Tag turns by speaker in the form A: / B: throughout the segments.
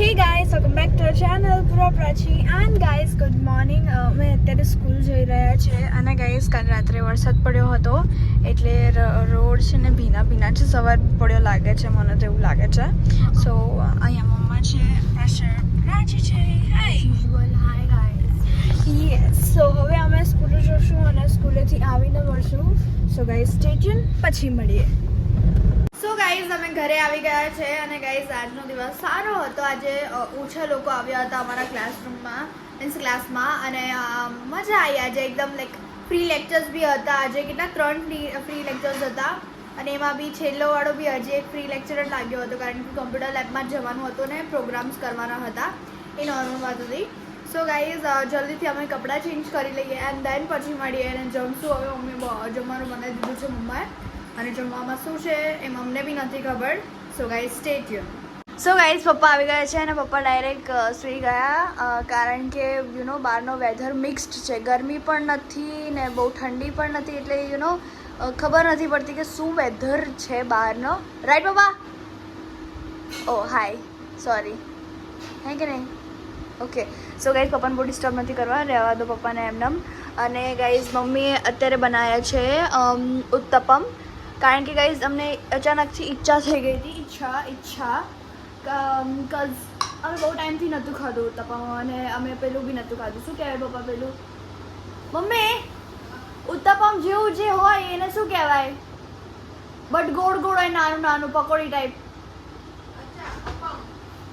A: Hey guys welcome back to channel pro Prachi and guys good morning અમે અત્યારે school જઈ રહ્યા છે. અને ગાઈઝ કાલ રાત્રે વરસાદ પડ્યો હતો. એટલે રોડ છે ને ભીના ભીના છે. સવાર પડ્યો લાગે છે મને તો એવું લાગે છે. સો અહીંયા મમ્મા છે પ્રેશર પ્રાચી છે. હાય યસ સો હવે અમે સ્કૂલે જઈશું અને સ્કૂલેથી આવીને મળશું. સો ગાઈઝ સ્ટે પછી મળીએ. ગાઈઝ અમે ઘરે આવી ગયા છે અને ગાઈઝ આજનો દિવસ સારો હતો. આજે ઓછા લોકો આવ્યા હતા અમારા ક્લાસરૂમમાં મીન્સ ક્લાસમાં અને મજા આવી. આજે એકદમ લાઈક ફ્રી લેક્ચર્સ બી હતા. આજે કેટલા, ત્રણ ફ્રી લેક્ચર્સ હતા. અને એમાં બી છેલ્લો વાળો બી હજી એક ફ્રી લેક્ચર જ લાગ્યો હતો, કારણ કે કોમ્પ્યુટર લેબમાં જવાનું હતું ને પ્રોગ્રામ્સ કરવાના હતા. એ નોર્મલ વાત હતી. સો ગાઈઝ જલ્દીથી અમે કપડાં ચેન્જ કરી લઈએ એન્ડ દેન પછી મળીએ અને જમશું. હવે મમ્મી જમવાનું બનાવી દીધું છે મમ્માએ અને જમવામાં શું છે, એ અમને બી નથી ખબર. So guys stay tune so guys પપ્પા આવી ગયા છે અને પપ્પા ડાયરેક્ટ સુઈ ગયા. કારણ કે યુ નો બહારનો વેધર મિક્સ્ડ છે. ગરમી પણ નથી ને બહુ ઠંડી પણ નથી એટલે યુ નો ખબર નથી પડતી કે શું વેધર છે બહારનો. રાઈટ પપ્પા? ઓ હાય સોરી હે કે નહીં? ઓકે સો ગાઈઝ પપ્પાને બહુ ડિસ્ટર્બ નથી કરવા. રહેવા દો પપ્પાને એમનેમ અને ગાઈઝ મમ્મીએ અત્યારે બનાવ્યા છે ઉત્તપમ. કારણ કે ગાઈઝ અમને અચાનકથી ઈચ્છા થઈ ગઈ હતી ઈચ્છા ઈચ્છા. કઝ અમે બહુ ટાઈમથી નહોતું ખાધું ઉત્તપમ અને અમે પેલું બી નહોતું ખાધું. શું કહેવાય પપ્પા પેલું? મમ્મી ઉત્તપમ જેવું જે હોય એને શું કહેવાય? બટ ગોળ ગોળ હોય નાનું નાનું પકોડી ટાઈપ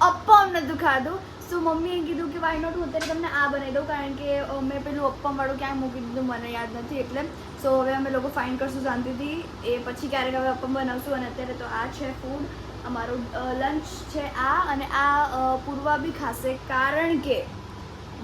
A: અપ્પમ નહોતું ખાધું. સો મમ્મીએ કીધું કે વાય નોટ હું અત્યારે તમને આ બનાવી દઉં. કારણ કે મેં પેલું અપ્પમ વાળું ક્યાંય મૂકી દીધું, મને યાદ નથી એટલે. સો હવે અમે લોકો ફાઇન કરશું શાંતિથી. એ પછી ક્યારેક હવે અપ્પમ બનાવશું અને અત્યારે તો આ છે ફૂડ અમારું લંચ છે આ અને આ પૂર્વા બી ખાશે. કારણ કે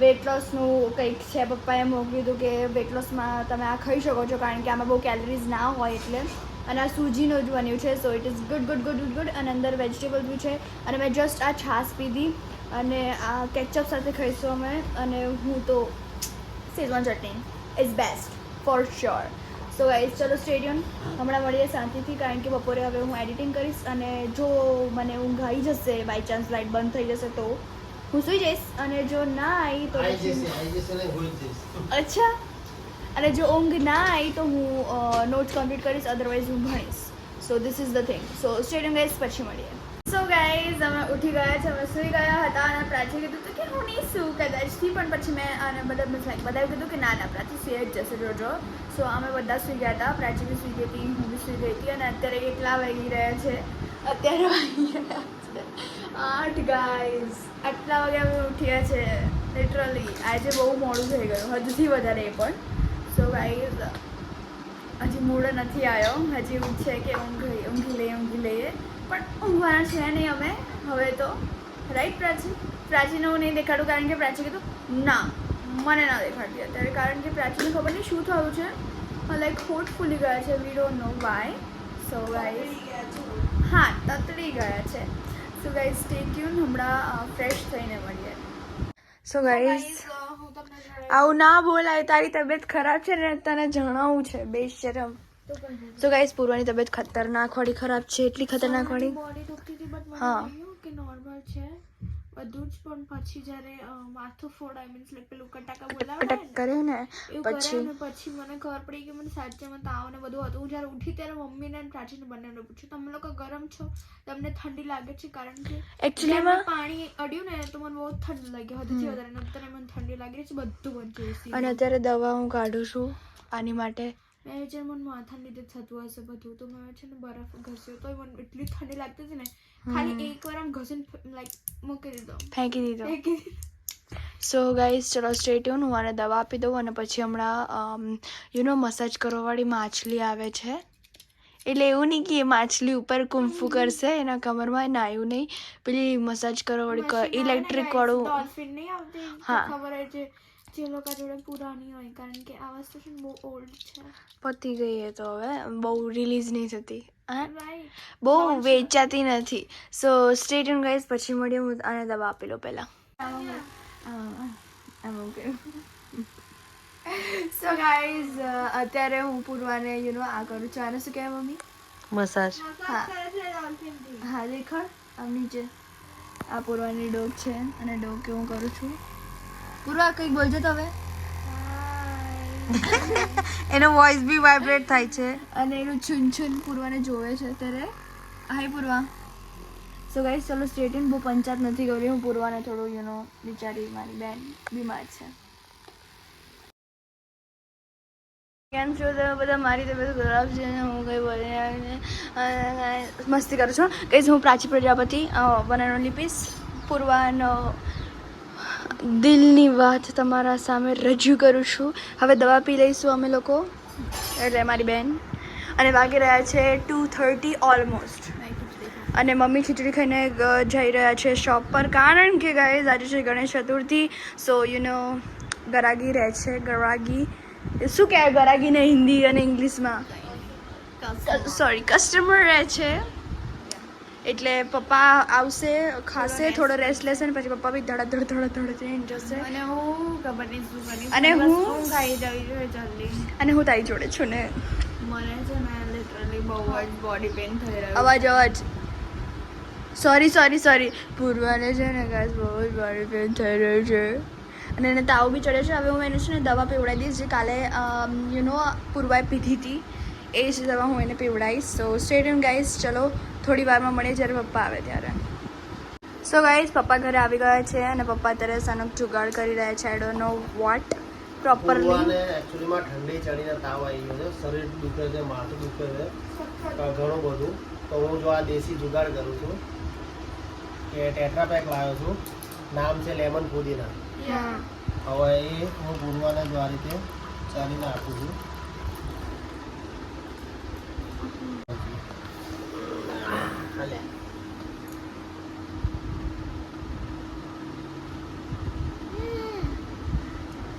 A: વેટ લોસનું કંઈક છે. પપ્પાએ મોકલ્યું હતું કે વેટ લોસમાં તમે આ ખાઈ શકો છો, કારણ કે આમાં બહુ કેલરીઝ ના હોય એટલે. અને આ સૂજીનું જ બન્યું છે. So it is good good good good good અને અંદર વેજીટેબલ બી છે. અને મેં જસ્ટ આ છાશ પીધી. અને આ કેચઅપ સાથે ખાઈશું અમે અને હું તો Schezwan chutney. Is best for sure so guys ચલો સ્ટેડિયમ હમણાં મળીએ શાંતિથી કારણ કે બપોરે હવે હું એડિટિંગ કરીશ અને જો મને ઊંઘ આવી જશે બાય ચાન્સ લાઇટ બંધ થઈ જશે તો હું સૂઈ જઈશ. અને જો ના આવી તો અચ્છા. અને જો ઊંઘ ના આવી તો હું નોટ્સ કમ્પ્લીટ કરીશ અદરવાઇઝ હું ભણીશ. So this is the thing so stadium guys પછી મળીએ. સો ગાઈઝ અમે ઉઠી ગયા છે, અમે સૂઈ ગયા હતા અને પ્રાચી કીધું હતું કે હું નહીં સૂ કદાચથી પણ પછી મેં અને બધા લાઈક બધાએ કીધું કે ના ના, પ્રાચી સૂઈ જ જશે રોજો સો અમે બધા સૂઈ ગયા હતા, પ્રાચી બી સૂઈ ગઈ હતી, હું બી સૂઈ ગઈ હતી અને અત્યારે કેટલા વાગી રહ્યા છે? અત્યારે વાગી રહ્યા છે આઠ ગાઈઝ આટલા વાગે અમે ઉઠ્યા છે લિટરલી આજે બહુ મોડું થઈ ગયું હજુથી વધારે એ પણ. સો ગાઈઝ હજી મૂળ નથી આવ્યો. હજી એવું છે કે ઊંઘ ઊંઘી લઈએ ઊંઘી લઈએ. પણ ઊંઘવાના છે નહીં અમે. હવે તો રાઈટ પ્રાચી? પ્રાચીને હું નહીં દેખાડું કારણ કે પ્રાચી કીધું ના મને ના દેખાડતી અત્યારે. કારણ કે પ્રાચીને ખબર નહીં શું થયું છે. લાઈક હોઠ ફૂલી ગયા છે. We don't know why so guys હા તતડી ગયા છે. સો ગાઈઝ સ્ટે ટ્યુન હમણાં ફ્રેશ થઈને મળીએ. સો ગાઈઝ આવું ના બોલાય. તારી તબિયત ખરાબ છે ને તને જણાવવું છે. બેશરમ સો ગાઈસ પૂર્વાની તબિયત ખતરનાક વાળી ખરાબ છે એટલી ખતરનાક વાળી.
B: બોડી દુખતી હતી બટ મને. કે નોર્મલ છે. બધું જ પણ પછી જ્યારે માથું માથું ફોડાય મીન્સ લાઈક પેલું કટાકા બોલાવે
A: કટક કરે ને પછી
B: પછી મને ખબર પડી કે મને સાચેમાં તાવ ને બધું હતું. હું જ્યારે ઉઠી ત્યારે મમ્મીને અને પ્રાચીને બંનેને પૂછ્યું તમે લોકો ગરમ છો? તમને ઠંડી લાગે છે? કારણ કે
A: Actually
B: જ્યારે
A: માં-
B: પાણી અડ્યું ને તો મને બહુ ઠંડી લાગી. હદથી વધારે અત્યારે મને ઠંડી લાગી રહી છે બધું બંધ
A: અને અત્યારે દવા હું કાઢું છું આની માટે
B: મેં જે મને માથાને લીધે થતું હશે બધું તો મેં છે ને બરફ ઘસ્યો તો મને એટલી ઠંડી લાગતી હતી ને ખાલી એક વાર આમ ઘસીને લાઈક મૂકી દીધો.
A: ફેંકી દીધો.
B: ફેંકી દીધો.
A: સો ગાઈઝ ચલો સ્ટેટ હું આને દવા આપી દઉં અને પછી હમણાં યુ નો મસાજ કરવાવાળી માછલી આવે છે. એટલે એવું નહીં કે એ માછલી ઉપર કુંફુ કરશે એના કમરમાં ના એવું નહીં. પેલી મસાજ કરવાવાળી
B: મશીન
A: ઇલેક્ટ્રિક વાળું.
B: dolphin નહીં આવતી તો
A: હા.
B: ખબર હોય છે જે લોકો જોડે પુરાણી હોય કારણ કે આ વસ્તુ છે બહુ ઓલ્ડ છે.
A: પતી ગઈ એ તો હવે. બહુ રિલીઝ નહીં થતી. હા? બહુ વેચાતી નથી. સો સ્ટેટ ગાઈઝ પછી મળીએ. હું આને દવા આપી લો પહેલાં. સો ગાઈઝ અત્યારે હું પૂરવાને યુ નો આ કરું છું. આને શું કહેવાય મમ્મી?
C: મસાજ.
A: હા હા. દેખાડ. આમ નીચે. આ પૂર્વાની ડોગ છે. અને ડોગ કે હું કરું છું. પૂર્વા કંઈક બોલજો તો હવે એનો વોઇસ બી વાઇબ્રેટ થાય છે. અને એનું છુન છુન પૂર્વાને જોવે છે ત્યારે હાય પૂર્વા. સો ગાઈસ ચલો સ્ટેટ ઇન બહુ પંચાયત નથી કરી. હું પૂર્વાને થોડું યુ નો બિચારી મારી બેન બીમાર છે. કેમ છો તમે બધા? મારી તબિયત ખરાબ છે અને હું કંઈ બોલી મસ્તી કરું છું. કહીશ હું Prachi Prajapati one and only piece પૂર્વાનો દિલની વાત તમારા સામે રજૂ કરું છું. હવે દવા પી લઈશું અમે લોકો. એટલે મારી બેન. અને વાગી રહ્યા છે ટુ થર્ટી ઓલમોસ્ટ અને મમ્મી ખીચડી ખાઈને જઈ રહ્યા છે શોપ પર. કારણ કે ગાઈઝ આજે છે Ganesh Chaturthi. So you know ગરાગી રહે છે. ગરાગી. શું કહેવાય? ગરાગીને હિન્દી અને ઇંગ્લિશમાં? સોરી કસ્ટમર રહે છે. એટલે પપ્પા આવશે ખાશે થોડો રેસ્ટ લેશે અને પછી પપ્પા બી ધડા ધડ ધડ ધડ થઈને જશે.
B: અને હું ખબર નહીં શું કરીશ.
A: અને હું-
B: હું ખાઈ જવી જોઈએ જલ્દી.
A: અને હું તારી જોડે છું ને.
B: મને છે ને લિટરલી બહુ જ બોડી પેન થઈ રહ્યું
A: અવાજ અવાજ. સોરી સોરી સોરી પૂર્વાને છે ને ગાઈસ બહુ જ બોડી પેન થઈ રહ્યું છે. અને એને તાવ બી ચડે છે. હવે હું એને છે ને દવા પીવડાવી દઈશ. જે કાલે યુ નો પૂર્વાએ પીધી હતી. એ જ દવા હું એને પીવડાવીશ. સો સ્ટેડિયમ ગાઈસ ચલો થોડી વારમાં મળીએ જ્યારે પપ્પા આવે ત્યારે. સો ગાઈઝ પપ્પા ઘરે આવી ગયા છે અને પપ્પા અત્યારે સનક જુગાડ કરી રહ્યા છે. I don't know what properly
C: એકચ્યુઅલીમાં ઠંડી ચડીને તાવ આવી ગયો છે. શરીર દુખે છે માથું દુખે છે ઘણું બધું. તો હું જો આ દેશી જુગાડ કરું છું. કે ટેટ્રા પેક લાવ્યો છું. નામ છે લેમન પુદીના. હવે એ હું પૂર્વાને જો આ રીતે ચાલીને આપું છું.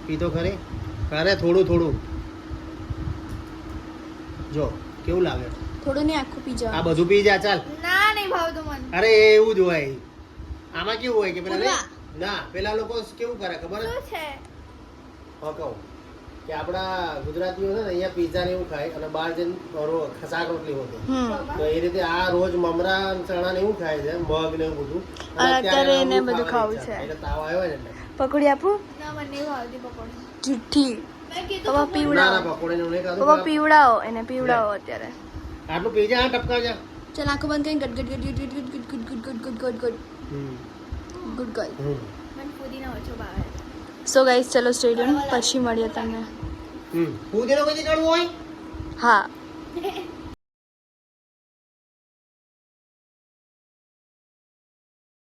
C: પીતો ખરી? અરે થોડું થોડું. જો કેવું લાગે?
A: થોડું નહીં આખું પી
C: આ બધું પી જા ચાલ.
B: ના નહીં ભાવતું મને.
C: અરે એવું જ હોય. આમાં કેવું હોય કે પેલા ના પેલા લોકો કેવું કરે ખબર? છે? હકો કહું. કે આપણા ગુજરાતીઓ છે ને અહીંયા પીઝા ને એવું ખાય અને બહાર જઈને રો- શાક રોટલી હોતી. તો એ રીતે આ રોજ મમરા ચણા ને એવું ખાય છે મગ ને એવું બધું.
A: અત્યારે એને બધું ખાવું છે.
C: એટલે તાવ આવ્યો હોય ને એટલે.
A: પકોડી આપું
B: ના મને નહીં ભાવતી પકોડી
A: જુઠ્ઠી
B: મેં કીધું
A: પપ્પા
C: ના
A: પીવડાવો
C: ના પકોડી ને એવું નહીં
A: પપ્પા
C: ખાધું
A: પીવડાવો એને પીવડાવો અત્યારે
C: આટલું પી જા ટપકા જા
A: ચાલ આંખો બંધ કરીને ગટ ગટ ગટ ગટ ગટ ગટ ગટ ગટ ગટ ગટ ગટ
C: હમ.
A: ગુડ ગર્લ
C: હમ.
B: મને પુદીના ઓછો ભાવે
A: સો ગાઈસ ચલો સ્ટેડિયમ પછી મળીએ તમને
C: હમ. ફૂદીનો કઈથી કાઢવું હોય
A: હા